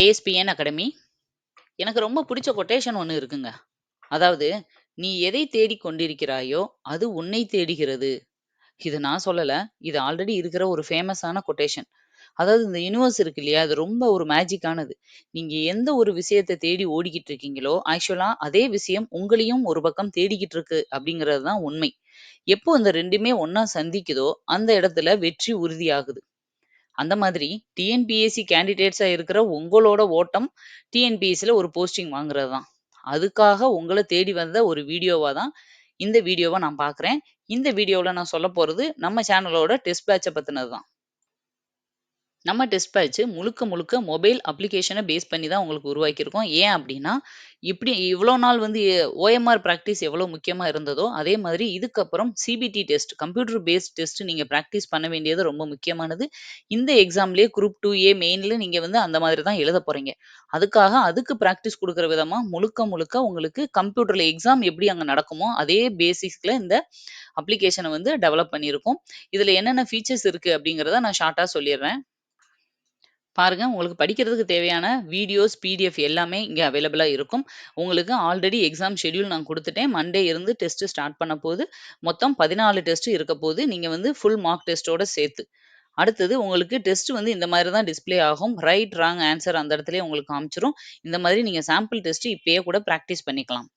ASPN academy. எனக்கு ரொம்ப பிடிச்ச கொட்டேஷன் ஒன்று இருக்குங்க. அதாவது, "நீ எதை தேடி கொண்டிருக்கிறாயோ, அது உன்னை தேடுகிறது." இது நான் சொல்லல. இது ஆல்ரெடி இருக்கிற ஒரு ஃபேமஸான கொட்டேஷன். அதாவது இந்த யுனிவர்ஸ் இருக்கு இல்லையா? அது ரொம்ப ஒரு மேஜிக்கானது. நீங்க எந்த ஒரு விஷயத்தை தேடி ஓடிக்கிட்டு இருக்கீங்களோ, ஆக்சுவலா அதே விஷயம் உங்களையும் ஒரு பக்கம் தேடிக்கிட்டு இருக்கு அப்படிங்கிறது தான் உண்மை. எப்போ இந்த ரெண்டுமே ஒன்னா சந்திக்குதோ, அந்த இடத்துல வெற்றி உறுதியாகுது. அந்த மாதிரி டிஎன்பிஎஸ்சி கேண்டிடேட்ஸாக இருக்கிற உங்களோட ஓட்டம் டிஎன்பிஎஸ்சில ஒரு போஸ்டிங் வாங்குறது தான். அதுக்காக உங்களை தேடி வந்த ஒரு வீடியோவா தான் இந்த வீடியோவை நான் பார்க்குறேன். இந்த வீடியோவில் நான் சொல்ல போறது நம்ம சேனலோட டெஸ்ட் பேட்சை பத்தினது தான். நம்ம டெஸ்ட் பேட்ச் முழுக்க முழுக்க மொபைல் அப்ளிகேஷனை பேஸ் பண்ணி தான் உங்களுக்கு உருவாக்கியிருக்கோம். ஏன் அப்படின்னா, இப்படி இவ்வளோ நாள் வந்து ஓஎம்ஆர் ப்ராக்டிஸ் எவ்வளோ முக்கியமாக இருந்ததோ, அதே மாதிரி இதுக்கப்புறம் CBT test computer based test நீங்கள் ப்ராக்டிஸ் பண்ண வேண்டியது ரொம்ப முக்கியமானது. இந்த எக்ஸாம்லேயே குரூப் டூ ஏ மெயின்ல நீங்கள் வந்து அந்த மாதிரி தான் எழுதப் போகிறீங்க அதுக்காக அதுக்கு ப்ராக்டிஸ் கொடுக்குற விதமாக முழுக்க முழுக்க உங்களுக்கு கம்ப்யூட்டரில் எக்ஸாம் எப்படி அங்கே நடக்குமோ, அதே பேசிஸ்ல இந்த அப்ளிகேஷனை வந்து டெவலப் பண்ணியிருக்கோம். இதில் என்னென்ன ஃபீச்சர்ஸ் இருக்குது அப்படிங்கிறத நான் ஷார்ட்டாக சொல்லிடுறேன் பாருங்க, உங்களுக்கு படிக்கிறதுக்கு தேவையான வீடியோஸ், பிடிஎஃப் எல்லாமே இங்கே அவைலபிளாக இருக்கும். உங்களுக்கு ஆல்ரெடி எக்ஸாம் ஷெட்யூல் நான் கொடுத்துட்டேன் மண்டே இருந்து டெஸ்ட் ஸ்டார்ட் பண்ண போது. மொத்தம் 14 டெஸ்ட் இருக்க போது. நீங்கள் வந்து ஃபுல் மார்க் டெஸ்ட்டோட சேர்த்து. அடுத்தது உங்களுக்கு டெஸ்ட் வந்து இந்த மாதிரி தான் டிஸ்ப்ளே ஆகும். ரைட், ராங் ஆன்சர் அந்த இடத்துல உங்களுக்கு காமிச்சிரும் இந்த மாதிரி நீங்க சாம்பிள் டெஸ்ட் இப்பயே கூட ப்ராக்டிஸ் பண்ணிக்கலாம்.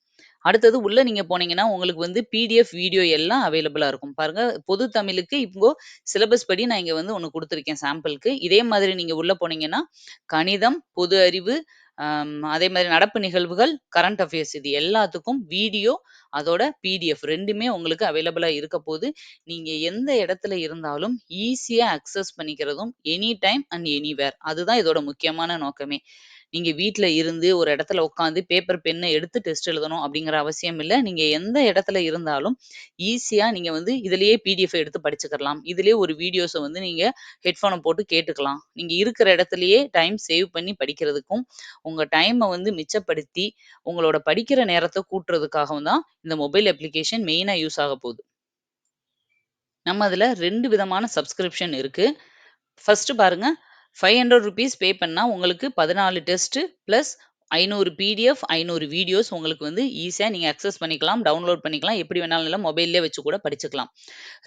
அடுத்தது உள்ள நீங்க போனீங்கன்னா, உங்களுக்கு வந்து பிடிஎஃப், வீடியோ எல்லாம் அவைலபிளா இருக்கும். பாருங்க, பொது தமிழுக்கு இப்போ சிலபஸ் படி நான் இங்க வந்து ஒண்ணு குடுத்துருக்கேன் சாம்பிள்க்கு. இதே மாதிரி நீங்க உள்ள போனீங்கன்னா, கணிதம், பொது அறிவு, அம் அதே மாதிரி நடப்பு நிகழ்வுகள், கரண்ட் அஃபேர்ஸ் இது எல்லாத்துக்கும் வீடியோ, அதோட பிடிஎஃப் 2மே உங்களுக்கு அவைலபிளா இருக்க போது. நீங்க எந்த இடத்துல இருந்தாலும் ஈஸியா அக்சஸ் பண்ணிக்கிறதும், எனி டைம் அண்ட் எனிவேர் அதுதான் இதோட முக்கியமான நோக்கமே. நீங்க வீட்ல இருந்து ஒரு இடத்துல உட்காந்து பேப்பர், பென்ன எடுத்து டெஸ்ட் எழுதணும் அப்படிங்கிற அவசியம் இல்ல. நீங்க எந்த இடத்துல இருந்தாலும் ஈஸியா நீங்க வந்து இதிலேயே பிடிஎஃப் எடுத்து படிச்சுக்கலாம். இதிலேயே ஒரு வீடியோஸ வந்து நீங்க ஹெட்ஃபோன போட்டு கேட்டுக்கலாம். நீங்க இருக்கிற இடத்திலேயே டைம் சேவ் பண்ணி படிக்கிறதுக்கும், உங்க டைம வந்து மிச்சப்படுத்தி, உங்களோட படிக்கிற நேரத்த கூட்டுறதுக்காகவும் தான் இந்த மொபைல் அப்ளிகேஷன் மெயினா யூஸ் ஆக போகுது நம்ம அதுல 2 விதமான சப்ஸ்கிரிப்ஷன் இருக்கு. ஃபர்ஸ்ட் பாருங்க, ₹500 பே பண்ணால் உங்களுக்கு பதினாலு டெஸ்ட்டு ப்ளஸ் ஐநூறு பிடிஎஃப், ஐநூறு வீடியோஸ் உங்களுக்கு வந்து ஈஸியாக நீங்கள் அக்சஸ் பண்ணிக்கலாம், டவுன்லோட் பண்ணிக்கலாம். எப்படி வேணாலும் இல்லை மொபைல்லே வச்சு கூட படிச்சுக்கலாம்.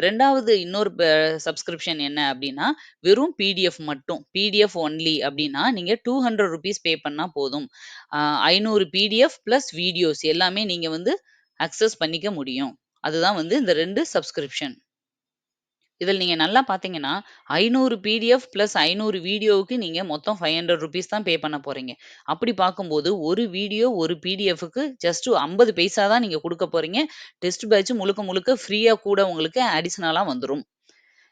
ரெண்டாவது இன்னொரு ப சப்ஸ்கிரிப்ஷன் என்ன அப்படின்னா, வெறும் பிடிஎஃப் மட்டும். பிடிஎஃப் ஒன்லி அப்படின்னா, நீங்கள் டூ ஹண்ட்ரட் ருபீஸ் பே பண்ணால் போதும். ஐநூறு பிடிஎஃப் ப்ளஸ் வீடியோஸ் எல்லாமே நீங்கள் வந்து அக்சஸ் பண்ணிக்க முடியும். அதுதான் வந்து இந்த ரெண்டு சப்ஸ்கிரிப்ஷன். இதில் நீங்க நல்லா பார்த்தீங்கன்னா, 500 பிடிஎஃப் பிளஸ் 500 வீடியோவுக்கு நீங்க மொத்தம் ₹500 தான் பே பண்ண போறீங்க. அப்படி பார்க்கும்போது, ஒரு வீடியோ, ஒரு பிடிஎஃப்க்கு ஜஸ்ட் 50 பைசா தான் நீங்க குடுக்க போறீங்க. டெஸ்ட் பேட்ச் முழுக்க முழுக்க ஃப்ரீயா கூட உங்களுக்கு அடிஷனலா வந்துரும்.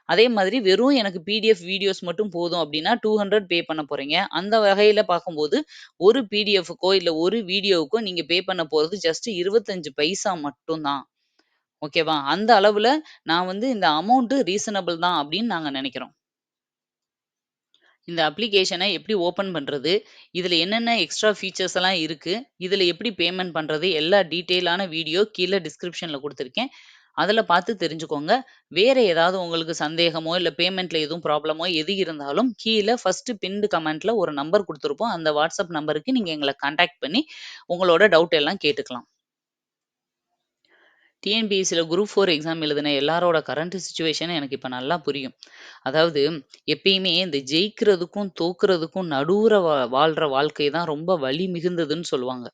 அதே மாதிரி வெறும் எனக்கு பிடிஎஃப், வீடியோஸ் மட்டும் போதும் அப்படின்னா 200 பே பண்ண போறீங்க. அந்த வகையில பார்க்கும்போது, ஒரு பிடிஎஃப்க்கோ இல்ல ஒரு வீடியோவுக்கோ நீங்க பே பண்ண போறது ஜஸ்ட் 25 பைசா மட்டும் தான். ஓகேவா? அந்த அளவுல நான் வந்து இந்த அமௌண்ட் ரீசனபிள் தான் அப்படின்னு நாங்க நினைக்கிறோம். இந்த அப்ளிகேஷன எப்படி ஓப்பன் பண்றது? இதில் என்னென்ன எக்ஸ்ட்ரா ஃபீச்சர்ஸ் எல்லாம் இருக்கு? இதில் எப்படி பேமெண்ட் பண்றது? எல்லா டீட்டெயிலான வீடியோ கீழ டிஸ்கிரிப்ஷன்ல கொடுத்துருக்கேன் அதில் பார்த்து தெரிஞ்சுக்கோங்க. வேற ஏதாவது உங்களுக்கு சந்தேகமோ, இல்ல பேமெண்ட்ல எதுவும் ப்ராப்ளமோ எது இருந்தாலும் கீழ ஃபர்ஸ்ட் பின்டு கமெண்ட்ல ஒரு நம்பர் குடுத்திருப்போம். அந்த வாட்ஸ்அப் நம்பருக்கு நீங்க எங்கள கான்டாக்ட் பண்ணி உங்களோட டவுட் எல்லாம் கேட்டுக்கலாம். டிஎன்பிஎஸ்சியில் குரூப் ஃபோர் எக்ஸாம் எழுதின எல்லாரோட கரண்ட் சுச்சுவேஷன் எனக்கு இப்போ நல்லா புரியும். அதாவது எப்பயுமே இந்த ஜெயிக்கிறதுக்கும், தோக்குறதுக்கும் நடுவுற வா வாழ்ற வாழ்க்கை தான் ரொம்ப வலி மிகுந்ததுன்னு சொல்லுவாங்க.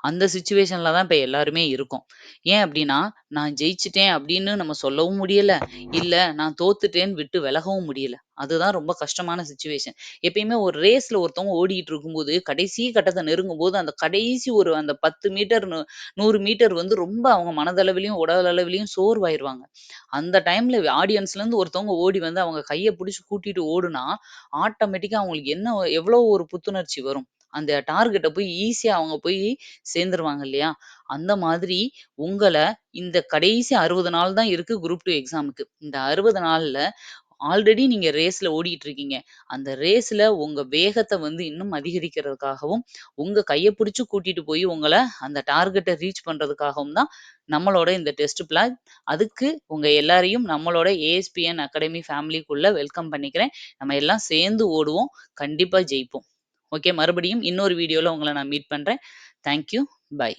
அந்த சுச்சுவேஷன்ல தான் இப்ப எல்லாருமே இருக்கோம். ஏன் அப்படின்னா, நான் ஜெயிச்சுட்டேன் அப்படின்னு நம்ம சொல்லவும் முடியல. இல்ல நான் தோத்துட்டேன்னு விட்டு விலகவும் முடியல. அதுதான் ரொம்ப கஷ்டமான சிச்சுவேஷன். எப்பயுமே ஒரு ரேஸ்ல ஒருத்தவங்க ஓடிட்டு இருக்கும்போது, கடைசி கட்டத்த நெருங்கும்போது, அந்த கடைசி ஒரு அந்த 10 மீட்டர், நு 100 மீட்டர் வந்து ரொம்ப அவங்க மனதளவிலயும், உடல் சோர்வாயிருவாங்க. அந்த டைம்ல ஆடியன்ஸ்லேருந்து ஒருத்தவங்க ஓடி வந்து அவங்க கைய பிடிச்சு கூட்டிட்டு ஓடுனா, ஆட்டோமேட்டிக்கா அவங்களுக்கு என்ன எவ்வளோ ஒரு புத்துணர்ச்சி வரும். அந்த டார்கெட்ட போய் ஈஸியா அவங்க போய் சேர்ந்துருவாங்க இல்லையா? அந்த மாதிரி உங்கள இந்த கடைசி 60 நாள் தான் இருக்கு குரூப் 2 எக்ஸாமுக்கு. இந்த 60 நாள்ல ஆல்ரெடி நீங்க ரேஸ்ல ஓடிட்டு இருக்கீங்க. அந்த ரேஸ்ல உங்க வேகத்த வந்து இன்னும் அதிகரிக்கிறதுக்காகவும், உங்க கைய பிடிச்சி கூட்டிட்டு போய் உங்கள அந்த டார்கெட்ட ரீச் பண்றதுக்காகவும் தான் நம்மளோட இந்த டெஸ்ட் பிளான். அதுக்கு உங்க எல்லாரையும் நம்மளோட ஏஎஸ்பிஎன் அகாடமி ஃபேமிலிக்குள்ள வெல்கம் பண்ணிக்கிறேன். நம்ம எல்லாம் சேர்ந்து ஓடுவோம். கண்டிப்பா ஜெயிப்போம். ஓகே. மறுபடியும் இன்னொரு வீடியோவில் உங்களை நான் மீட் பண்றேன். Thank you. பாய்.